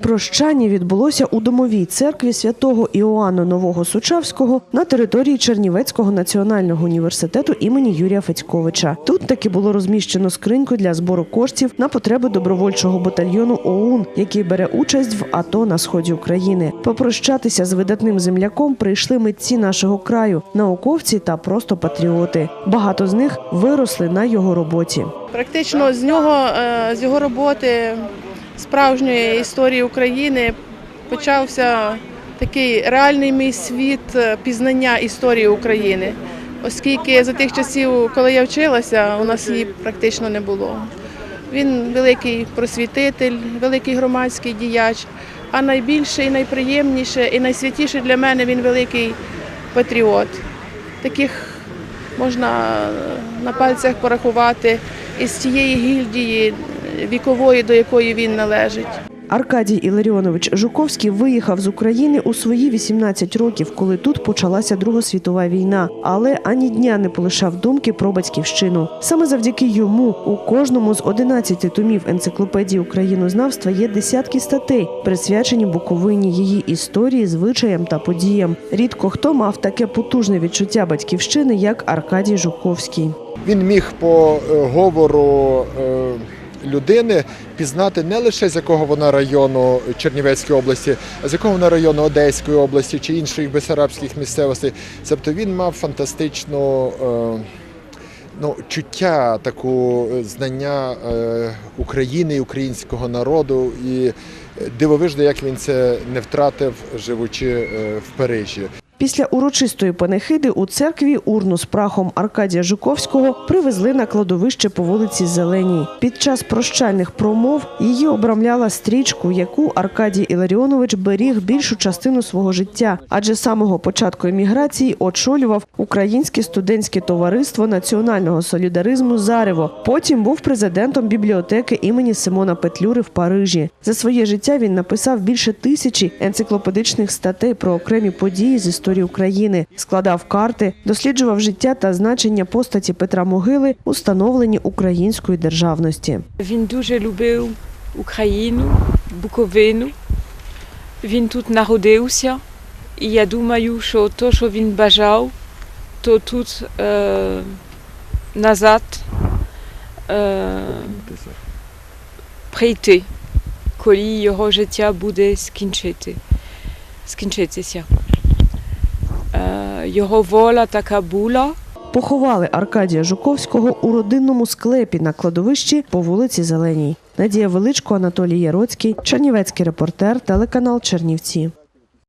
Прощання відбулося у домовій церкві святого Іоанна Нового Сучавського на території Чернівецького національного університету імені Юрія Федьковича. Тут таки було розміщено скриньку для збору коштів на потреби добровольчого батальйону ОУН, який бере участь в АТО на сході України. Попрощатися з видатним земляком прийшли митці нашого краю, науковці та просто патріоти. Багато з них виросли на його роботі. Практично з нього, е, з його роботи справжньої історії України почався такий реальний мій світ е, пізнання історії України, оскільки за тих часів, коли я вчилася, у нас її практично не було. Він великий просвітитель, великий громадський діяч, а найбільше і найприємніше, і найсвятіше для мене він великий патріот. Таких можна на пальцях порахувати із тієї гільдії вікової, до якої він належить. Аркадій Іларіонович Жуковський виїхав з України у свої 18 років, коли тут почалася Друга світова війна, але ані дня не полишав думки про батьківщину. Саме завдяки йому у кожному з 11 томів енциклопедії українознавства є десятки статей, присвячені Буковині, її історії, звичаям та подіям. Рідко хто мав таке потужне відчуття батьківщини, як Аркадій Жуковський. Він міг по е, говору е, людини пізнати не лише з якого вона району Чернівецької області, а з якого вона району Одеської області чи інших бесарабських місцевостей. Тобто він мав фантастичну. е, Ну, чуття, таку е, знання е, України і українського народу, і дивовижно, як він це не втратив, живучи в Парижі. Після урочистої панихиди у церкві урну з прахом Аркадія Жуковського привезли на кладовище по вулиці Зеленій. Під час прощальних промов її обрамляла стрічку, яку Аркадій Іларіонович беріг більшу частину свого життя, адже з самого початку еміграції очолював Українське студентське товариство національного солідаризму Зарево. Потім був президентом бібліотеки імені Симона Петлюри в Парижі. За своє життя він написав більше тисячі енциклопедичних статей про окремі події з історії України, складав карти, досліджував життя та значення постаті Петра Могили у становленні української державності. Він дуже любив Україну, Буковину. Він тут народився. І я думаю, що те, що він бажав, то тут е, назад е, прийти, коли його життя буде скінчити, скінчитися. Е, його воля така була. Поховали Аркадія Жуковського у родинному склепі на кладовищі по вулиці Зеленій. Надія Величко, Анатолій Яроцький, Чернівецький репортер, телеканал Чернівці.